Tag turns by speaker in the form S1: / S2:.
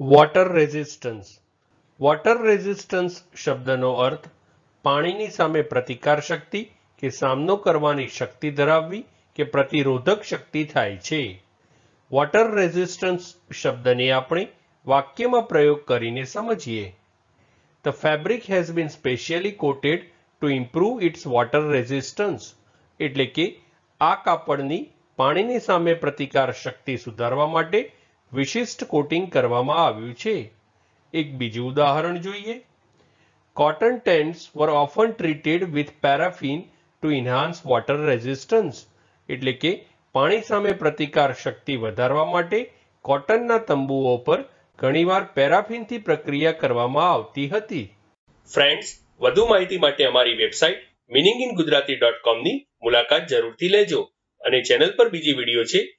S1: Water resistance water resistance શબ્દનો અર્થ પાણીની સામે પ્રતિકાર શક્તિ કે સામનો કરવાની શક્તિ ધરાવવી કે પ્રતિરોધક શક્તિ થાય છે. વોટર રેઝિસ્ટન્સ શબ્દને આપણે વાક્યમાં પ્રયોગ કરીને સમજીએ. The fabric has been specially coated to improve its water resistance એટલે કે આ કાપડની પાણીની સામે પ્રતિકાર શક્તિ સુધારવા માટે વિશિષ્ટ કોટિંગ કરવામાં આવ્યું છે. એક બીજું ઉદાહરણ જોઈએ. Cotton tents were often treated with paraffin to enhance water resistance એટલે કે પાણી સામે પ્રતિકાર શક્તિ વધારવા માટે કોટનના તંબુઓ પર ઘણીવાર પેરાફિનથી પ્રક્રિયા કરવામાં આવતી હતી. ફ્રેન્ડ્સ વધુ માહિતી માટે અમારી website meaning in Gujarati dot કોમની મુલાકાત જરૂરથી લેજો અને ચેનલ પર બીજી વીડિયો છે